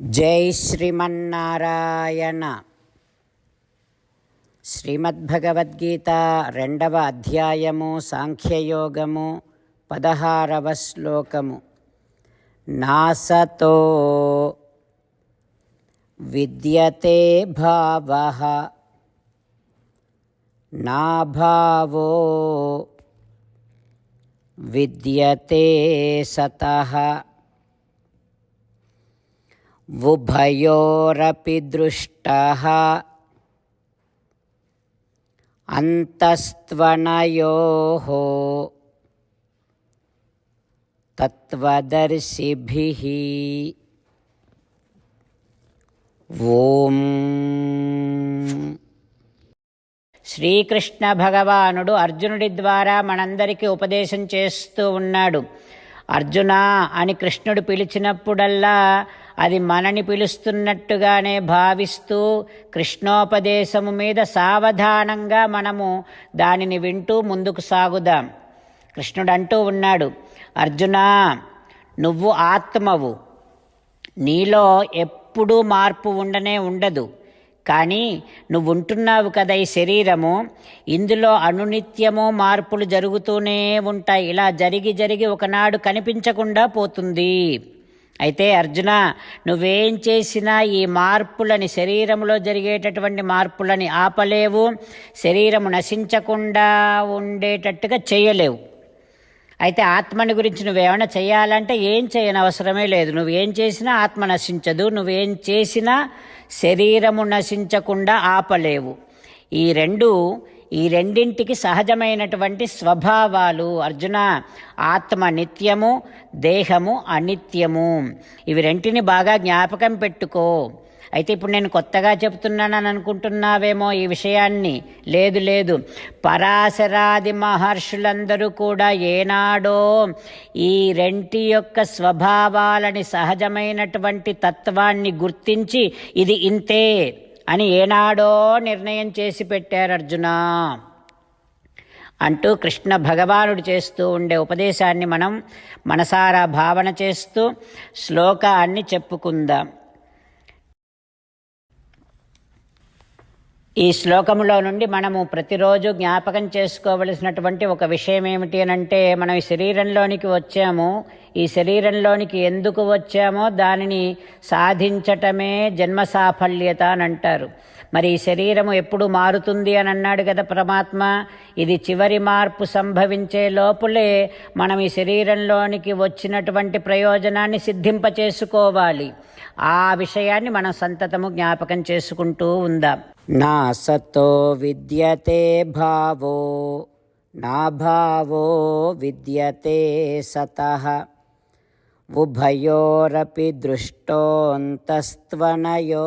జై శ్రీమన్నారాయణ. శ్రీమద్భగవద్గీత రెండవ అధ్యాయము సాంఖ్యయోగము పదహారవ శ్లోకము. నాసతో విద్యతే భావ నాభావో విద్యతే సతః. उभयोरपि दृष्टः अन्तस्त्वनयोः तत्त्वदर्शिभिः ఓం శ్రీకృష్ణ భగవానుడు అర్జునుడి ద్వారా మనందరికీ ఉపదేశం చేస్తూ ఉన్నాడు అర్జున అని కృష్ణుడు పిలిచినప్పుడల్లా అది మనని పిలుస్తున్నట్టుగానే భావిస్తూ కృష్ణోపదేశము మీద సావధానంగా మనము దానిని వింటూ ముందుకు సాగుదాం. కృష్ణుడు అంటూ ఉన్నాడు అర్జున నువ్వు ఆత్మవు. నీలో ఎప్పుడూ మార్పు ఉండనే ఉండదు. కానీ నువ్వు ఉంటున్నావు కదా ఈ శరీరము. ఇందులో అనునిత్యము మార్పులు జరుగుతూనే ఉంటాయి. ఇలా జరిగి జరిగి ఒకనాడు కనిపించకుండా పోతుంది. అయితే అర్జున నువ్వేం చేసినా ఈ మార్పులని శరీరంలో జరిగేటటువంటి మార్పులని ఆపలేవు. శరీరము నశించకుండా ఉండేటట్టుగా చేయలేవు. అయితే ఆత్మని గురించి నువ్వేమైనా చేయాలంటే ఏం చేయని అవసరమే లేదు. నువ్వేం చేసినా ఆత్మ నశించదు. నువ్వేం చేసినా శరీరము నశించకుండా ఆపలేవు. ఈ రెండు ఈ రెండింటికి సహజమైనటువంటి స్వభావాలు. అర్జున ఆత్మ నిత్యము దేహము అనిత్యము. ఇవి రెంటిని బాగా జ్ఞాపకం పెట్టుకో. అయితే ఇప్పుడు నేను కొత్తగా చెప్తున్నానని అనుకుంటున్నావేమో ఈ విషయాన్ని. లేదు లేదు. పరాశరాది మహర్షులందరూ కూడా ఏనాడో ఈ రెంటి యొక్క స్వభావాలని సహజమైనటువంటి తత్వాన్ని గుర్తించి ఇది ఇంతే. అని ఏనాడో నిర్ణయం చేసి పెట్టారు అర్జున. అంటూ కృష్ణ భగవానుడు చేస్తూ ఉండే ఉపదేశాన్ని మనం మనసారా భావన చేస్తూ శ్లోకాన్ని చెప్పుకుందాం. ఈ శ్లోకంలో నుండి మనము ప్రతిరోజు జ్ఞాపకం చేసుకోవలసినటువంటి ఒక విషయం ఏమిటి అని అంటే మనం ఈ శరీరంలోనికి వచ్చాము. ఈ శరీరంలోనికి ఎందుకు వచ్చామో దానిని సాధించటమే జన్మ సాఫల్యత అని అంటారు. మరి ఈ శరీరము ఎప్పుడు మారుతుంది అని అన్నాడు కదా పరమాత్మ. ఇది చివరి మార్పు సంభవించే లోపులే మనం ఈ శరీరంలోనికి వచ్చినటువంటి ప్రయోజనాన్ని సిద్ధింపచేసుకోవాలి. ఆ విషయాన్ని మనం సంతతము జ్ఞాపకం చేసుకుంటూ ఉందాం. నా సతో విద్యతే భావో నా భావో విద్యతే సత. ఉభయోరపి దృష్టోంతస్త్వనయో.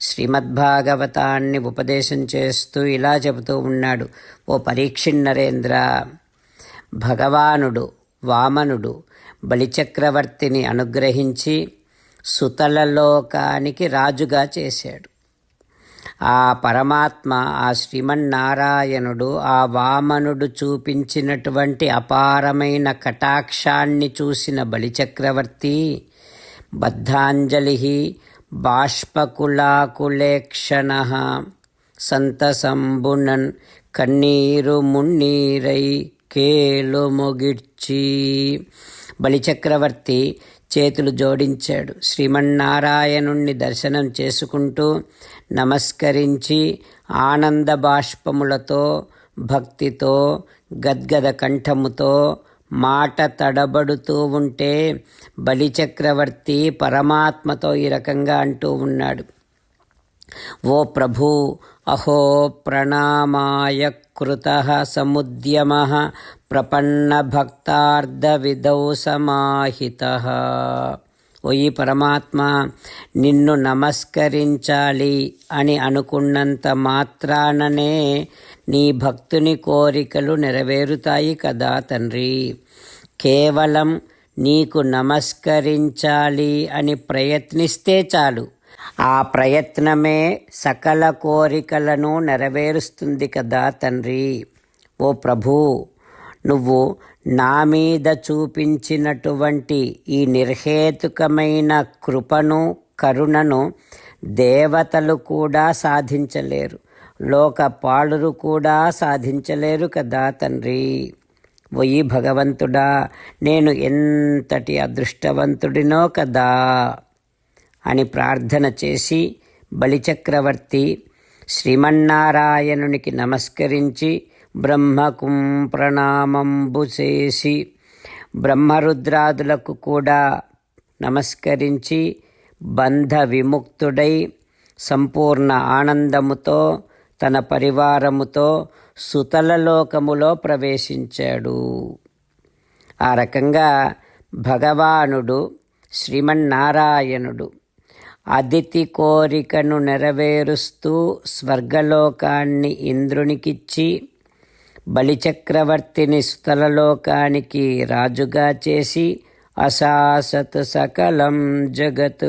శ్రీమద్భాగవతాన్ని ఉపదేశం చేస్తూ ఇలా చెబుతూ ఉన్నాడు. ఓ పరీక్షిణ్ నరేంద్ర భగవానుడు వామనుడు బలిచక్రవర్తిని అనుగ్రహించి సుతలలోకానికి రాజుగా చేశాడు. ఆ పరమాత్మ ఆ శ్రీమన్నారాయణుడు ఆ వామనుడు చూపించినటువంటి అపారమైన కటాక్షాన్ని చూసిన బలిచక్రవర్తి బద్ధాంజలి బాష్పకులాకులేక్షణ సంతసంబునన్ కన్నీరు మున్నీరై కేలు మొగిడ్చి బలిచక్రవర్తి చేతులు జోడించాడు. శ్రీమన్నారాయణుణ్ణి దర్శనం చేసుకుంటూ నమస్కరించి ఆనంద బాష్పములతో భక్తితో గద్గద కంఠముతో మాట తడబడుతూ ఉంటే బలిచక్రవర్తి పరమాత్మతో ఈ రకంగా అంటూ ఉన్నాడు. ఓ ప్రభు అహో ప్రణామాయ కృత సముద్యమ ప్రపన్న భక్తార్థ విధౌ సమాహిత ఓయి పరమాత్మ నిన్ను నమస్కరించాలి అని అనుకున్నంత మాత్రాననే నీ భక్తుని కోరికలు నెరవేరుతాయి కదా తండ్రి. కేవలం నీకు నమస్కరించాలి అని ప్రయత్నిస్తే చాలు. ఆ ప్రయత్నమే సకల కోరికలను నెరవేరుస్తుంది కదా తండ్రి. ఓ ప్రభు నువ్వు నా మీద చూపించినటువంటి ఈ నిర్హేతుకమైన కృపను కరుణను దేవతలు కూడా సాధించలేరు. లోకపాలురు కూడా సాధించలేరు కదా తండ్రి. ఒయ్యి భగవంతుడా నేను ఎంతటి అదృష్టవంతుడినో కదా అని ప్రార్థన చేసి బలిచక్రవర్తి శ్రీమన్నారాయణునికి నమస్కరించి బ్రహ్మకుం ప్రణామంబు చేసి బ్రహ్మరుద్రాదులకు కూడా నమస్కరించి బంధ విముక్తుడై సంపూర్ణ ఆనందముతో తన పరివారముతో సుతలలోకములో ప్రవేశించాడు. ఆ రకంగా భగవానుడు శ్రీమన్నారాయణుడు అతిథి కోరికను నెరవేరుస్తూ స్వర్గలోకాన్ని ఇంద్రునికిచ్చి బలిచక్రవర్తిని సుతలలోకానికి రాజుగా చేసి అశాసత్ సకలం జగత్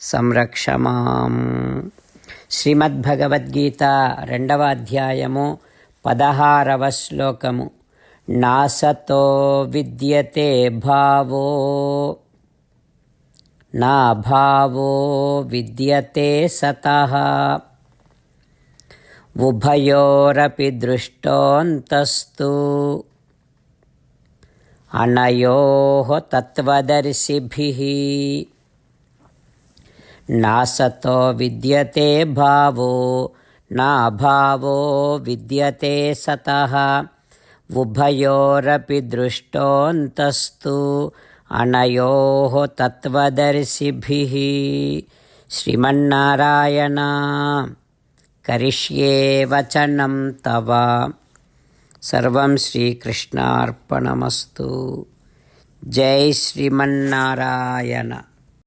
కృష్ణ సంరక్షమాం. శ్రీమద్భగవద్గీత రెండవ అధ్యాయము పదహారవ శ్లోకము. నాసతో విద్యతే భావో. నా భావో విద్యతే సత. ఉభయోరపి దృష్టోంతస్తు. అనయో తత్వదర్శిభి. నాసతో విద్యతే భావో నా భావో విద్యతే సత. ఉభయోరపి దృష్టోంతస్తు అనయో తత్వదర్శిభి. శ్రీమన్నారాయణ కరిష్యే వచనం తవ. సర్వం శ్రీకృష్ణార్పణమస్తు. జై శ్రీమన్నారాయణ.